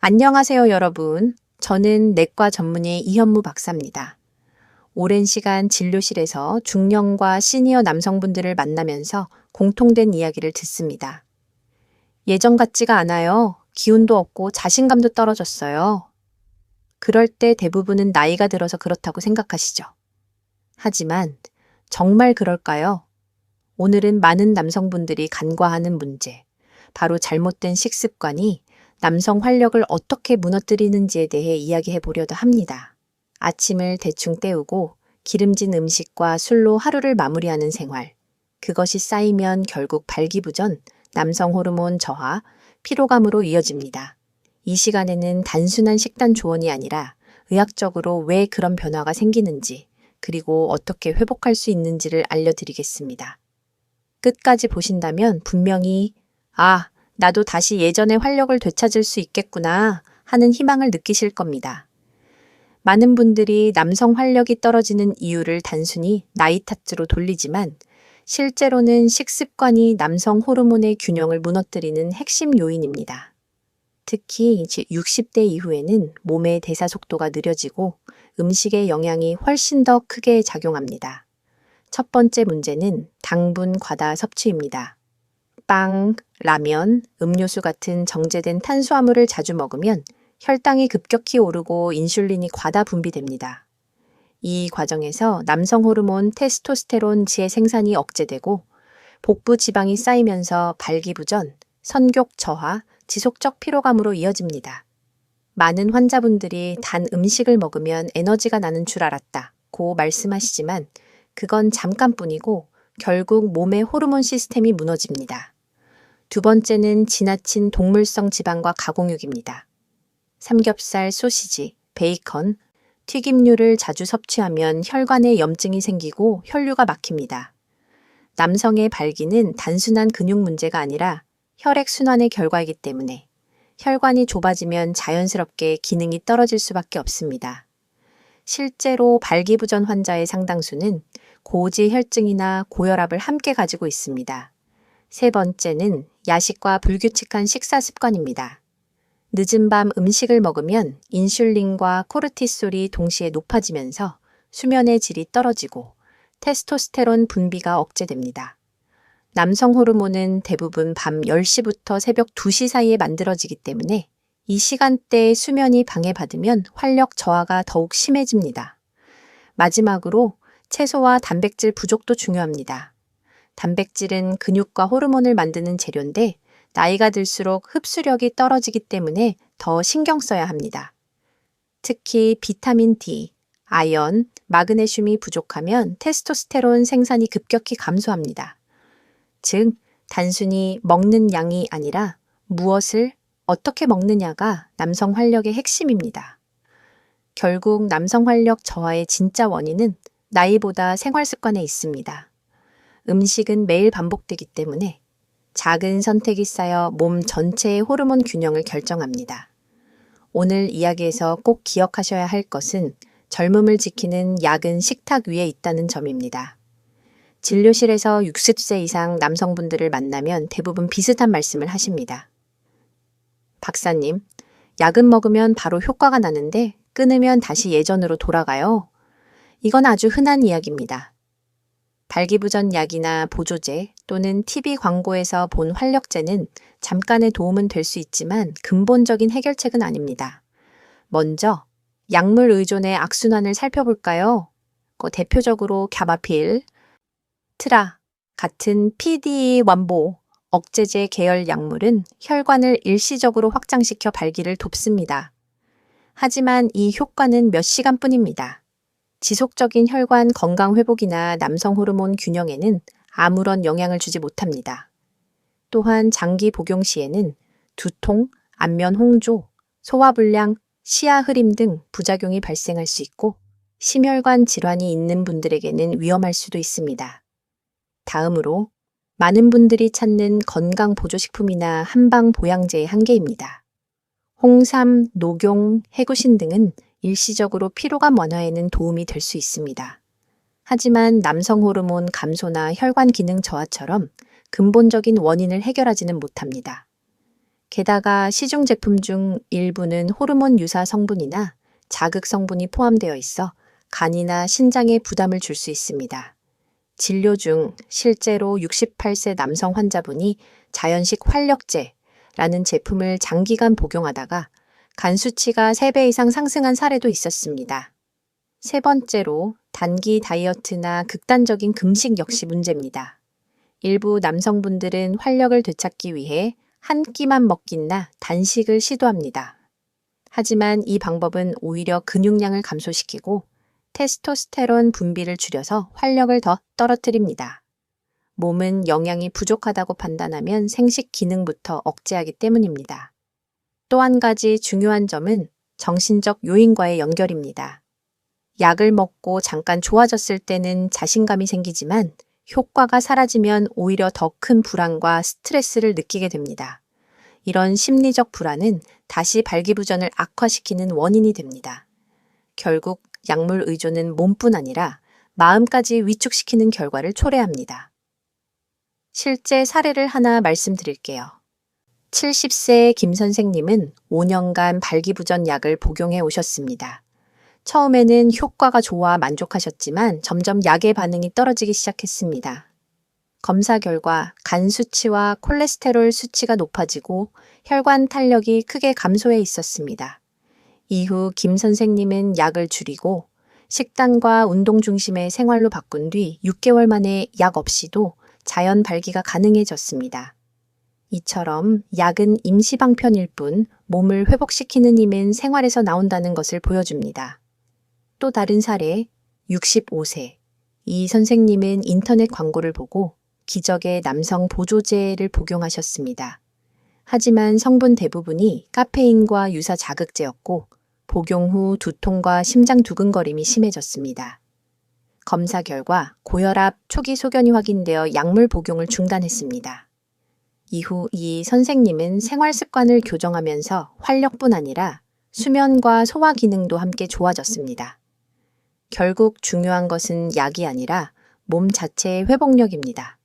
안녕하세요, 여러분. 저는 내과 전문의 이현무 박사입니다. 오랜 시간 진료실에서 중년과 시니어 남성분들을 만나면서 공통된 이야기를 듣습니다. 예전 같지가 않아요. 기운도 없고 자신감도 떨어졌어요. 그럴 때 대부분은 나이가 들어서 그렇다고 생각하시죠. 하지만 정말 그럴까요? 오늘은 많은 남성분들이 간과하는 문제, 바로 잘못된 식습관이 남성 활력을 어떻게 무너뜨리는지에 대해 이야기해 보려도 합니다. 아침을 대충 때우고 기름진 음식과 술로 하루를 마무리하는 생활. 그것이 쌓이면 결국 발기부전, 남성 호르몬 저하, 피로감으로 이어집니다. 이 시간에는 단순한 식단 조언이 아니라 의학적으로 왜 그런 변화가 생기는지, 그리고 어떻게 회복할 수 있는지를 알려드리겠습니다. 끝까지 보신다면 분명히, 아, 나도 다시 예전의 활력을 되찾을 수 있겠구나 하는 희망을 느끼실 겁니다. 많은 분들이 남성 활력이 떨어지는 이유를 단순히 나이 탓으로 돌리지만 실제로는 식습관이 남성 호르몬의 균형을 무너뜨리는 핵심 요인입니다. 특히 60대 이후에는 몸의 대사 속도가 느려지고 음식의 영향이 훨씬 더 크게 작용합니다. 첫 번째 문제는 당분 과다 섭취입니다. 빵, 라면, 음료수 같은 정제된 탄수화물을 자주 먹으면 혈당이 급격히 오르고 인슐린이 과다 분비됩니다. 이 과정에서 남성 호르몬 테스토스테론 지의 생산이 억제되고 복부 지방이 쌓이면서 발기부전, 선격 저하, 지속적 피로감으로 이어집니다. 많은 환자분들이 단 음식을 먹으면 에너지가 나는 줄 알았다. 고 말씀하시지만 그건 잠깐뿐이고 결국 몸의 호르몬 시스템이 무너집니다. 두 번째는 지나친 동물성 지방과 가공육입니다. 삼겹살, 소시지, 베이컨, 튀김류를 자주 섭취하면 혈관에 염증이 생기고 혈류가 막힙니다. 남성의 발기는 단순한 근육 문제가 아니라 혈액 순환의 결과이기 때문에 혈관이 좁아지면 자연스럽게 기능이 떨어질 수밖에 없습니다. 실제로 발기부전 환자의 상당수는 고지 혈증이나 고혈압을 함께 가지고 있습니다. 세 번째는 야식과 불규칙한 식사 습관입니다. 늦은 밤 음식을 먹으면 인슐린과 코르티솔이 동시에 높아지면서 수면의 질이 떨어지고 테스토스테론 분비가 억제됩니다. 남성 호르몬은 대부분 밤 10시부터 새벽 2시 사이에 만들어지기 때문에 이 시간대에 수면이 방해받으면 활력 저하가 더욱 심해집니다. 마지막으로 채소와 단백질 부족도 중요합니다. 단백질은 근육과 호르몬을 만드는 재료인데 나이가 들수록 흡수력이 떨어지기 때문에 더 신경 써야 합니다. 특히 비타민 D, 아연, 마그네슘이 부족하면 테스토스테론 생산이 급격히 감소합니다. 즉, 단순히 먹는 양이 아니라 무엇을 어떻게 먹느냐가 남성 활력의 핵심입니다. 결국 남성 활력 저하의 진짜 원인은 나이보다 생활 습관에 있습니다. 음식은 매일 반복되기 때문에 작은 선택이 쌓여 몸 전체의 호르몬 균형을 결정합니다. 오늘 이야기에서 꼭 기억하셔야 할 것은 젊음을 지키는 약은 식탁 위에 있다는 점입니다. 진료실에서 60세 이상 남성분들을 만나면 대부분 비슷한 말씀을 하십니다. 박사님, 약은 먹으면 바로 효과가 나는데 끊으면 다시 예전으로 돌아가요. 이건 아주 흔한 이야기입니다. 발기부전 약이나 보조제 또는 TV 광고에서 본 활력제는 잠깐의 도움은 될 수 있지만 근본적인 해결책은 아닙니다. 먼저 약물 의존의 악순환을 살펴볼까요? 그 대표적으로 갸바필, 트라 같은 PD 완보, 억제제 계열 약물은 혈관을 일시적으로 확장시켜 발기를 돕습니다. 하지만 이 효과는 몇 시간뿐입니다. 지속적인 혈관 건강 회복이나 남성 호르몬 균형에는 아무런 영향을 주지 못합니다. 또한 장기 복용 시에는 두통, 안면 홍조, 소화불량, 시야 흐림 등 부작용이 발생할 수 있고 심혈관 질환이 있는 분들에게는 위험할 수도 있습니다. 다음으로 많은 분들이 찾는 건강 보조식품이나 한방 보양제의 한계입니다. 홍삼, 녹용, 해구신 등은 일시적으로 피로감 완화에는 도움이 될 수 있습니다. 하지만 남성 호르몬 감소나 혈관 기능 저하처럼 근본적인 원인을 해결하지는 못합니다. 게다가 시중 제품 중 일부는 호르몬 유사 성분이나 자극 성분이 포함되어 있어 간이나 신장에 부담을 줄 수 있습니다. 진료 중 실제로 68세 남성 환자분이 자연식 활력제라는 제품을 장기간 복용하다가 간 수치가 3배 이상 상승한 사례도 있었습니다. 세 번째로 단기 다이어트나 극단적인 금식 역시 문제입니다. 일부 남성분들은 활력을 되찾기 위해 한 끼만 먹기나 단식을 시도합니다. 하지만 이 방법은 오히려 근육량을 감소시키고 테스토스테론 분비를 줄여서 활력을 더 떨어뜨립니다. 몸은 영양이 부족하다고 판단하면 생식 기능부터 억제하기 때문입니다. 또 한 가지 중요한 점은 정신적 요인과의 연결입니다. 약을 먹고 잠깐 좋아졌을 때는 자신감이 생기지만 효과가 사라지면 오히려 더 큰 불안과 스트레스를 느끼게 됩니다. 이런 심리적 불안은 다시 발기부전을 악화시키는 원인이 됩니다. 결국 약물 의존은 몸뿐 아니라 마음까지 위축시키는 결과를 초래합니다. 실제 사례를 하나 말씀드릴게요. 70세의 김 선생님은 5년간 발기부전 약을 복용해 오셨습니다. 처음에는 효과가 좋아 만족하셨지만 점점 약의 반응이 떨어지기 시작했습니다. 검사 결과 간 수치와 콜레스테롤 수치가 높아지고 혈관 탄력이 크게 감소해 있었습니다. 이후 김 선생님은 약을 줄이고 식단과 운동 중심의 생활로 바꾼 뒤 6개월 만에 약 없이도 자연 발기가 가능해졌습니다. 이처럼 약은 임시방편일 뿐 몸을 회복시키는 힘은 생활에서 나온다는 것을 보여줍니다. 또 다른 사례, 65세. 이 선생님은 인터넷 광고를 보고 기적의 남성 보조제를 복용하셨습니다. 하지만 성분 대부분이 카페인과 유사 자극제였고 복용 후 두통과 심장 두근거림이 심해졌습니다. 검사 결과 고혈압 초기 소견이 확인되어 약물 복용을 중단했습니다. 이후 이 선생님은 생활 습관을 교정하면서 활력뿐 아니라 수면과 소화 기능도 함께 좋아졌습니다. 결국 중요한 것은 약이 아니라 몸 자체의 회복력입니다.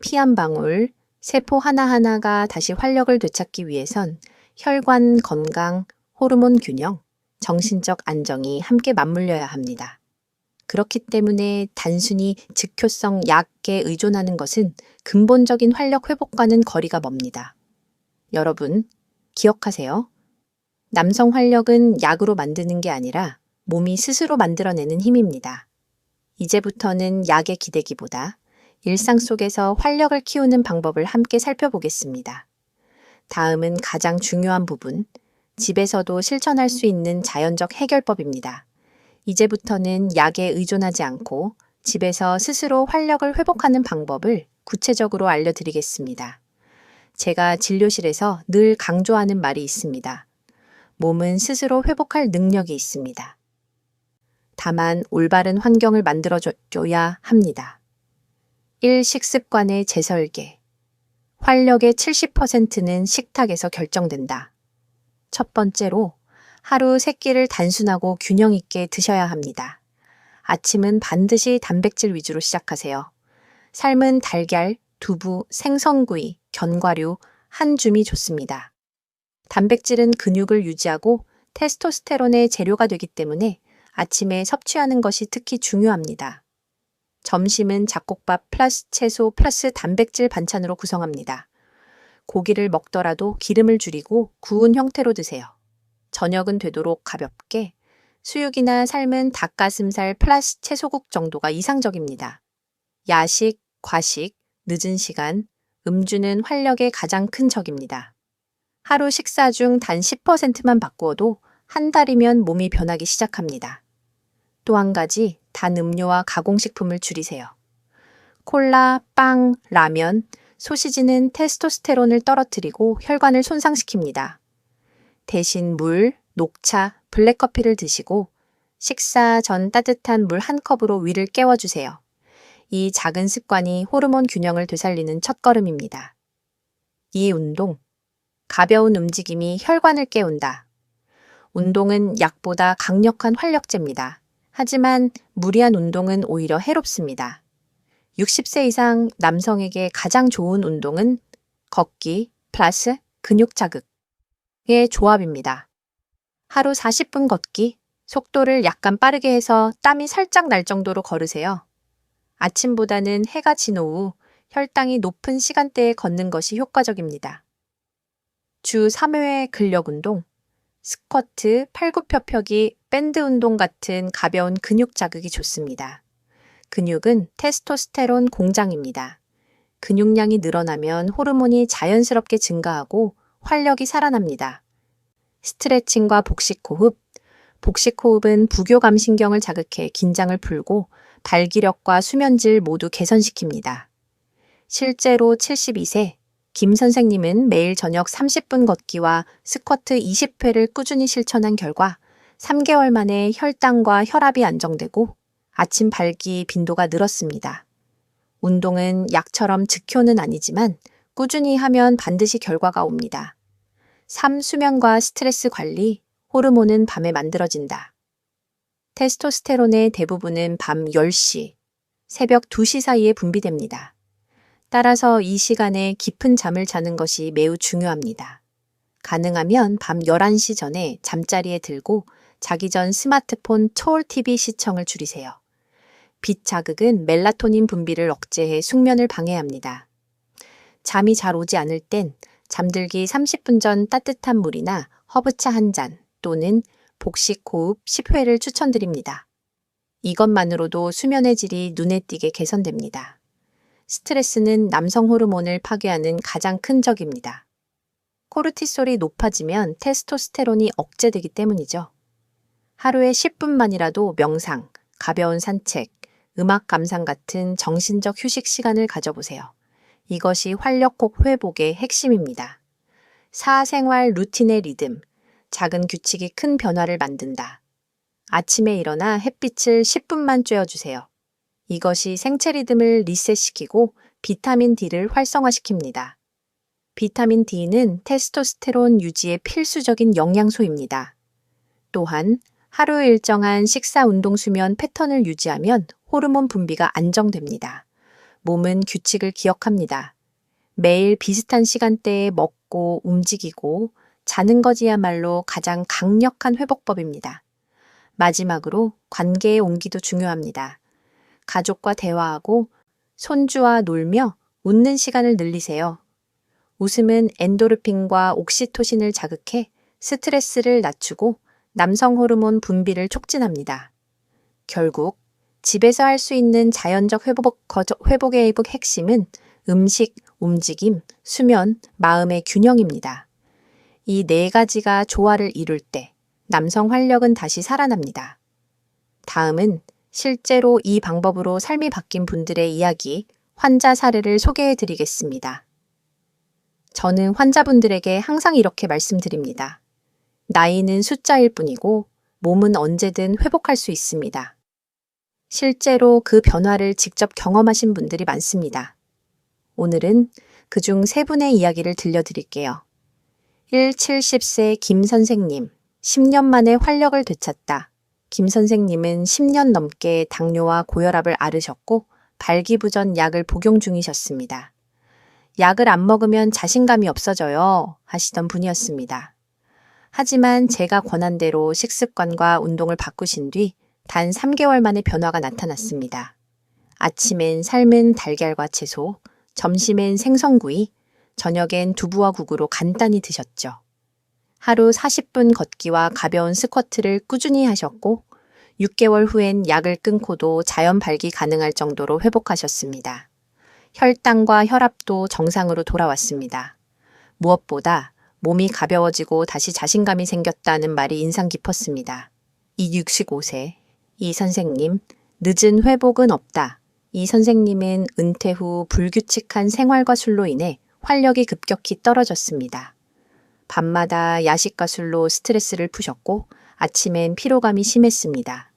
피 한 방울, 세포 하나하나가 다시 활력을 되찾기 위해선 혈관 건강, 호르몬 균형, 정신적 안정이 함께 맞물려야 합니다. 그렇기 때문에 단순히 즉효성 약에 의존하는 것은 근본적인 활력 회복과는 거리가 멉니다. 여러분, 기억하세요. 남성 활력은 약으로 만드는 게 아니라 몸이 스스로 만들어내는 힘입니다. 이제부터는 약에 기대기보다 일상 속에서 활력을 키우는 방법을 함께 살펴보겠습니다. 다음은 가장 중요한 부분, 집에서도 실천할 수 있는 자연적 해결법입니다. 이제부터는 약에 의존하지 않고 집에서 스스로 활력을 회복하는 방법을 구체적으로 알려드리겠습니다. 제가 진료실에서 늘 강조하는 말이 있습니다. 몸은 스스로 회복할 능력이 있습니다. 다만 올바른 환경을 만들어줘야 합니다. 1. 식습관의 재설계. 활력의 70%는 식탁에서 결정된다. 첫 번째로 하루 세 끼를 단순하고 균형 있게 드셔야 합니다. 아침은 반드시 단백질 위주로 시작하세요. 삶은 달걀, 두부, 생선구이, 견과류, 한 줌이 좋습니다. 단백질은 근육을 유지하고 테스토스테론의 재료가 되기 때문에 아침에 섭취하는 것이 특히 중요합니다. 점심은 잡곡밥 플러스 채소 플러스 단백질 반찬으로 구성합니다. 고기를 먹더라도 기름을 줄이고 구운 형태로 드세요. 저녁은 되도록 가볍게 수육이나 삶은 닭가슴살 플러스 채소국 정도가 이상적입니다. 야식, 과식, 늦은 시간, 음주는 활력의 가장 큰 적입니다. 하루 식사 중 단 10%만 바꾸어도 한 달이면 몸이 변하기 시작합니다. 또 한 가지 단 음료와 가공식품을 줄이세요. 콜라, 빵, 라면, 소시지는 테스토스테론을 떨어뜨리고 혈관을 손상시킵니다. 대신 물, 녹차, 블랙커피를 드시고 식사 전 따뜻한 물 한 컵으로 위를 깨워주세요. 이 작은 습관이 호르몬 균형을 되살리는 첫걸음입니다. 이 운동. 가벼운 움직임이 혈관을 깨운다. 운동은 약보다 강력한 활력제입니다. 하지만 무리한 운동은 오히려 해롭습니다. 60세 이상 남성에게 가장 좋은 운동은 걷기 플러스 근육 자극 의 조합입니다. 하루 40분 걷기, 속도를 약간 빠르게 해서 땀이 살짝 날 정도로 걸으세요. 아침보다는 해가 진 오후 혈당이 높은 시간대에 걷는 것이 효과적입니다. 주 3회 근력 운동, 스쿼트, 팔굽혀펴기, 밴드 운동 같은 가벼운 근육 자극이 좋습니다. 근육은 테스토스테론 공장입니다. 근육량이 늘어나면 호르몬이 자연스럽게 증가하고 활력이 살아납니다. 스트레칭과 복식 호흡. 복식 호흡은 부교감 신경을 자극해 긴장을 풀고 발기력과 수면질 모두 개선시킵니다. 실제로 72세 김 선생님은 매일 저녁 30분 걷기와 스쿼트 20회를 꾸준히 실천한 결과 3개월 만에 혈당과 혈압이 안정되고 아침 발기 빈도가 늘었습니다. 운동은 약처럼 즉효는 아니지만 꾸준히 하면 반드시 결과가 옵니다. 삶 수면과 스트레스 관리, 호르몬은 밤에 만들어진다. 테스토스테론의 대부분은 밤 10시, 새벽 2시 사이에 분비됩니다. 따라서 이 시간에 깊은 잠을 자는 것이 매우 중요합니다. 가능하면 밤 11시 전에 잠자리에 들고 자기 전 스마트폰 초월 TV 시청을 줄이세요. 빛 자극은 멜라토닌 분비를 억제해 숙면을 방해합니다. 잠이 잘 오지 않을 땐 잠들기 30분 전 따뜻한 물이나 허브차 한 잔 또는 복식 호흡 10회를 추천드립니다. 이것만으로도 수면의 질이 눈에 띄게 개선됩니다. 스트레스는 남성 호르몬을 파괴하는 가장 큰 적입니다. 코르티솔이 높아지면 테스토스테론이 억제되기 때문이죠. 하루에 10분만이라도 명상, 가벼운 산책, 음악 감상 같은 정신적 휴식 시간을 가져보세요. 이것이 활력곡 회복의 핵심입니다. 사생활 루틴의 리듬, 작은 규칙이 큰 변화를 만든다. 아침에 일어나 햇빛을 10분만 쬐어주세요. 이것이 생체 리듬을 리셋시키고 비타민 D를 활성화시킵니다. 비타민 D는 테스토스테론 유지에 필수적인 영양소입니다. 또한 하루 일정한 식사 운동 수면 패턴을 유지하면 호르몬 분비가 안정됩니다. 몸은 규칙을 기억합니다. 매일 비슷한 시간대에 먹고 움직이고 자는 것이야말로 가장 강력한 회복법입니다. 마지막으로 관계의 온기도 중요합니다. 가족과 대화하고 손주와 놀며 웃는 시간을 늘리세요. 웃음은 엔도르핀과 옥시토신을 자극해 스트레스를 낮추고 남성 호르몬 분비를 촉진합니다. 결국 집에서 할 수 있는 자연적 회복, 회복의 핵심은 음식, 움직임, 수면, 마음의 균형입니다. 이 네 가지가 조화를 이룰 때 남성 활력은 다시 살아납니다. 다음은 실제로 이 방법으로 삶이 바뀐 분들의 이야기, 환자 사례를 소개해 드리겠습니다. 저는 환자분들에게 항상 이렇게 말씀드립니다. 나이는 숫자일 뿐이고 몸은 언제든 회복할 수 있습니다. 실제로 그 변화를 직접 경험하신 분들이 많습니다. 오늘은 그 중 세 분의 이야기를 들려드릴게요. 1, 70세 김 선생님, 10년 만에 활력을 되찾다. 김 선생님은 10년 넘게 당뇨와 고혈압을 앓으셨고 발기부전 약을 복용 중이셨습니다. 약을 안 먹으면 자신감이 없어져요 하시던 분이었습니다. 하지만 제가 권한 대로 식습관과 운동을 바꾸신 뒤 단 3개월 만에 변화가 나타났습니다. 아침엔 삶은 달걀과 채소, 점심엔 생선구이, 저녁엔 두부와 국으로 간단히 드셨죠. 하루 40분 걷기와 가벼운 스쿼트를 꾸준히 하셨고 6개월 후엔 약을 끊고도 자연 발기 가능할 정도로 회복하셨습니다. 혈당과 혈압도 정상으로 돌아왔습니다. 무엇보다 몸이 가벼워지고 다시 자신감이 생겼다는 말이 인상 깊었습니다. 이 65세, 이 선생님, 늦은 회복은 없다. 이 선생님은 은퇴 후 불규칙한 생활과 술로 인해 활력이 급격히 떨어졌습니다. 밤마다 야식과 술로 스트레스를 푸셨고 아침엔 피로감이 심했습니다.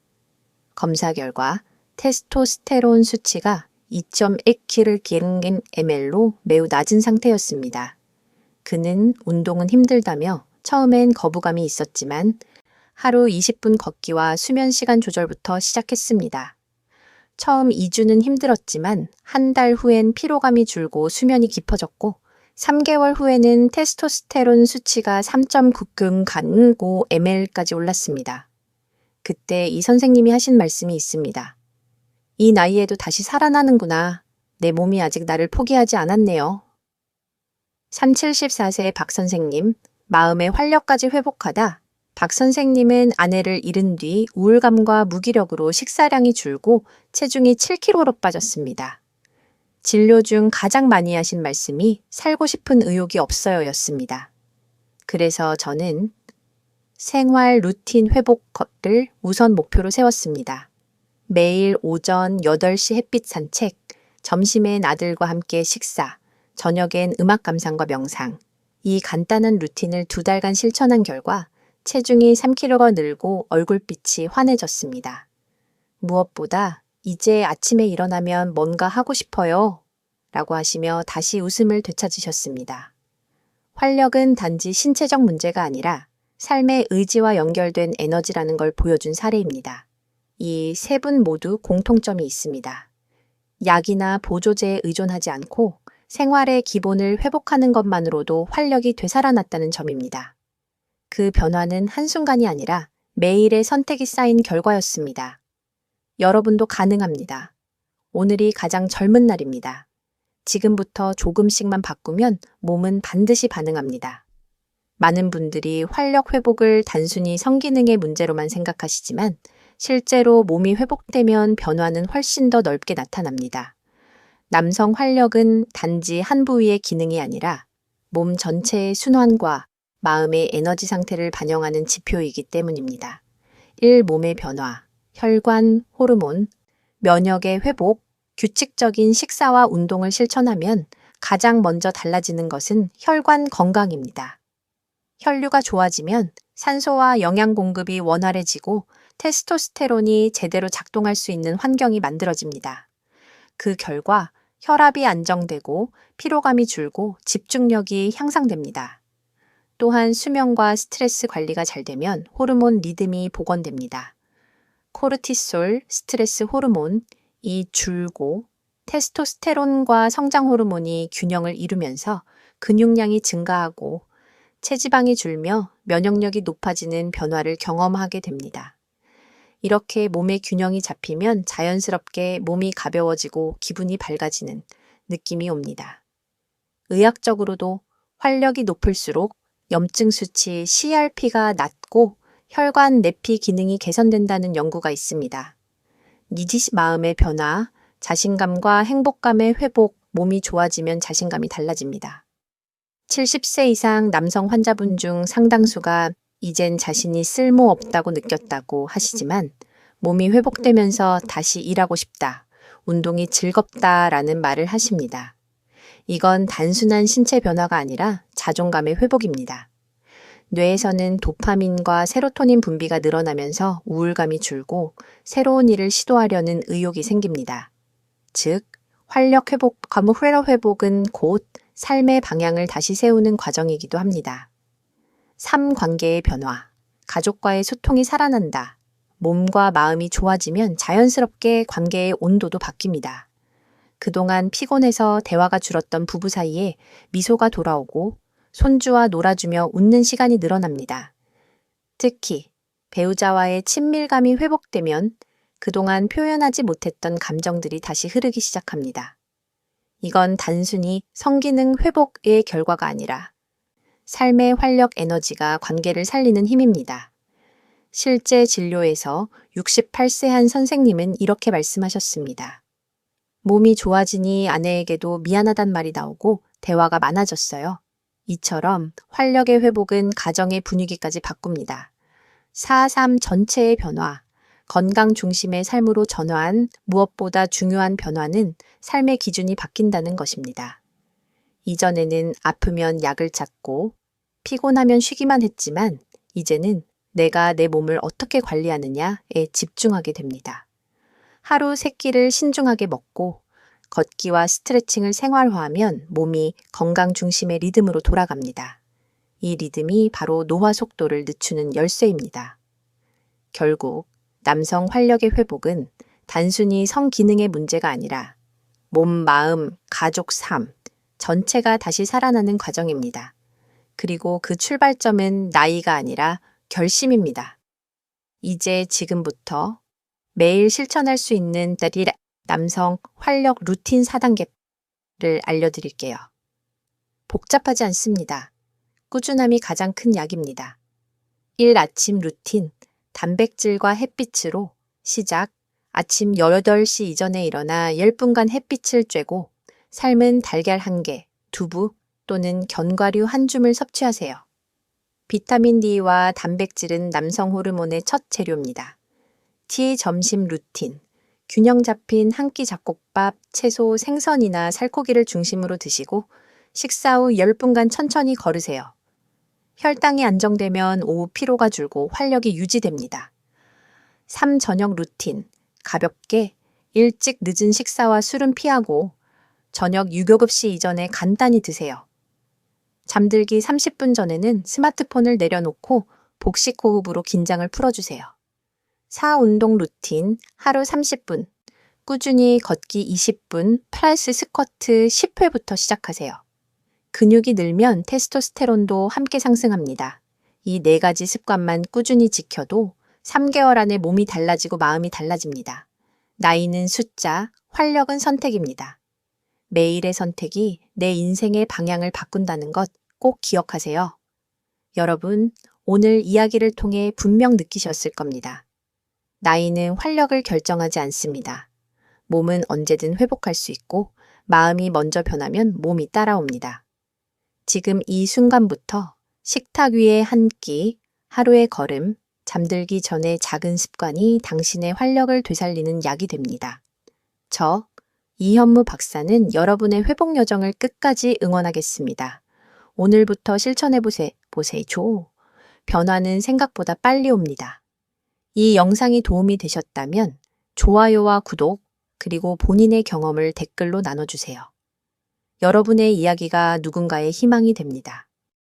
검사 결과 테스토스테론 수치가 2.1kg/ml로 매우 낮은 상태였습니다. 그는 운동은 힘들다며 처음엔 거부감이 있었지만 하루 20분 걷기와 수면 시간 조절부터 시작했습니다. 처음 2주는 힘들었지만 한 달 후엔 피로감이 줄고 수면이 깊어졌고 3개월 후에는 테스토스테론 수치가 3.9금 간고 ml까지 올랐습니다. 그때 이 선생님이 하신 말씀이 있습니다. 이 나이에도 다시 살아나는구나. 내 몸이 아직 나를 포기하지 않았네요. 3 74세 박 선생님, 마음의 활력까지 회복하다 박 선생님은 아내를 잃은 뒤 우울감과 무기력으로 식사량이 줄고 체중이 7kg로 빠졌습니다. 진료 중 가장 많이 하신 말씀이 살고 싶은 의욕이 없어요 였습니다. 그래서 저는 생활 루틴 회복을 우선 목표로 세웠습니다. 매일 오전 8시 햇빛 산책, 점심엔 아들과 함께 식사, 저녁엔 음악 감상과 명상. 이 간단한 루틴을 두 달간 실천한 결과 체중이 3kg가 늘고 얼굴빛이 환해졌습니다. 무엇보다 이제 아침에 일어나면 뭔가 하고 싶어요. 라고 하시며 다시 웃음을 되찾으셨습니다. 활력은 단지 신체적 문제가 아니라 삶의 의지와 연결된 에너지라는 걸 보여준 사례입니다. 이 세 분 모두 공통점이 있습니다. 약이나 보조제에 의존하지 않고 생활의 기본을 회복하는 것만으로도 활력이 되살아났다는 점입니다. 그 변화는 한순간이 아니라 매일의 선택이 쌓인 결과였습니다. 여러분도 가능합니다. 오늘이 가장 젊은 날입니다. 지금부터 조금씩만 바꾸면 몸은 반드시 반응합니다. 많은 분들이 활력 회복을 단순히 성기능의 문제로만 생각하시지만 실제로 몸이 회복되면 변화는 훨씬 더 넓게 나타납니다. 남성 활력은 단지 한 부위의 기능이 아니라 몸 전체의 순환과 마음의 에너지 상태를 반영하는 지표이기 때문입니다. 1. 몸의 변화, 혈관, 호르몬, 면역의 회복, 규칙적인 식사와 운동을 실천하면 가장 먼저 달라지는 것은 혈관 건강입니다. 혈류가 좋아지면 산소와 영양 공급이 원활해지고 테스토스테론이 제대로 작동할 수 있는 환경이 만들어집니다. 그 결과 혈압이 안정되고 피로감이 줄고 집중력이 향상됩니다. 또한 수면과 스트레스 관리가 잘 되면 호르몬 리듬이 복원됩니다. 코르티솔, 스트레스 호르몬 이 줄고 테스토스테론과 성장 호르몬이 균형을 이루면서 근육량이 증가하고 체지방이 줄며 면역력이 높아지는 변화를 경험하게 됩니다. 이렇게 몸의 균형이 잡히면 자연스럽게 몸이 가벼워지고 기분이 밝아지는 느낌이 옵니다. 의학적으로도 활력이 높을수록 염증 수치 CRP가 낮고 혈관 내피 기능이 개선된다는 연구가 있습니다. 니지 마음의 변화, 자신감과 행복감의 회복, 몸이 좋아지면 자신감이 달라집니다. 70세 이상 남성 환자분 중 상당수가 이젠 자신이 쓸모없다고 느꼈다고 하시지만 몸이 회복되면서 다시 일하고 싶다, 운동이 즐겁다라는 말을 하십니다. 이건 단순한 신체 변화가 아니라 자존감의 회복입니다. 뇌에서는 도파민과 세로토닌 분비가 늘어나면서 우울감이 줄고 새로운 일을 시도하려는 의욕이 생깁니다. 즉, 활력 회복, 과목 회복은 곧 삶의 방향을 다시 세우는 과정이기도 합니다. 삶 관계의 변화, 가족과의 소통이 살아난다. 몸과 마음이 좋아지면 자연스럽게 관계의 온도도 바뀝니다. 그동안 피곤해서 대화가 줄었던 부부 사이에 미소가 돌아오고 손주와 놀아주며 웃는 시간이 늘어납니다. 특히 배우자와의 친밀감이 회복되면 그동안 표현하지 못했던 감정들이 다시 흐르기 시작합니다. 이건 단순히 성기능 회복의 결과가 아니라 삶의 활력 에너지가 관계를 살리는 힘입니다. 실제 진료에서 68세 한 선생님은 이렇게 말씀하셨습니다. 몸이 좋아지니 아내에게도 미안하단 말이 나오고 대화가 많아졌어요. 이처럼 활력의 회복은 가정의 분위기까지 바꿉니다. 4.3 전체의 변화, 건강 중심의 삶으로 전환, 무엇보다 중요한 변화는 삶의 기준이 바뀐다는 것입니다. 이전에는 아프면 약을 찾고 피곤하면 쉬기만 했지만 이제는 내가 내 몸을 어떻게 관리하느냐에 집중하게 됩니다. 하루 세 끼를 신중하게 먹고 걷기와 스트레칭을 생활화하면 몸이 건강 중심의 리듬으로 돌아갑니다. 이 리듬이 바로 노화 속도를 늦추는 열쇠입니다. 결국 남성 활력의 회복은 단순히 성 기능의 문제가 아니라 몸, 마음, 가족 삶, 전체가 다시 살아나는 과정입니다. 그리고 그 출발점은 나이가 아니라 결심입니다. 이제 지금부터 매일 실천할 수 있는 따리라 남성 활력 루틴 4단계를 알려드릴게요. 복잡하지 않습니다. 꾸준함이 가장 큰 약입니다. 1. 아침 루틴, 단백질과 햇빛으로 시작. 아침 8시 이전에 일어나 10분간 햇빛을 쬐고 삶은 달걀 1개, 두부 또는 견과류 한 줌을 섭취하세요. 비타민 D와 단백질은 남성 호르몬의 첫 재료입니다. T 점심 루틴. 균형 잡힌 한 끼 잡곡밥, 채소, 생선이나 살코기를 중심으로 드시고 식사 후 10분간 천천히 걸으세요. 혈당이 안정되면 오후 피로가 줄고 활력이 유지됩니다. 3. 저녁 루틴. 가볍게 일찍 늦은 식사와 술은 피하고 저녁 유교급시 이전에 간단히 드세요. 잠들기 30분 전에는 스마트폰을 내려놓고 복식 호흡으로 긴장을 풀어주세요. 4. 운동 루틴. 하루 30분. 꾸준히 걷기 20분, 플러스 스쿼트 10회부터 시작하세요. 근육이 늘면 테스토스테론도 함께 상승합니다. 이 네 가지 습관만 꾸준히 지켜도 3개월 안에 몸이 달라지고 마음이 달라집니다. 나이는 숫자, 활력은 선택입니다. 매일의 선택이 내 인생의 방향을 바꾼다는 것 꼭 기억하세요. 여러분, 오늘 이야기를 통해 분명 느끼셨을 겁니다. 나이는 활력을 결정하지 않습니다. 몸은 언제든 회복할 수 있고 마음이 먼저 변하면 몸이 따라옵니다. 지금 이 순간부터 식탁 위에 한 끼, 하루의 걸음, 잠들기 전에 작은 습관이 당신의 활력을 되살리는 약이 됩니다. 저, 이현무 박사는 여러분의 회복 여정을 끝까지 응원하겠습니다. 오늘부터 실천해보세, 보세요. 변화는 생각보다 빨리 옵니다. 이 영상이 도움이 되셨다면 좋아요와 구독, 그리고 본인의 경험을 댓글로 나눠주세요. 여러분의 이야기가 누군가의 희망이 됩니다.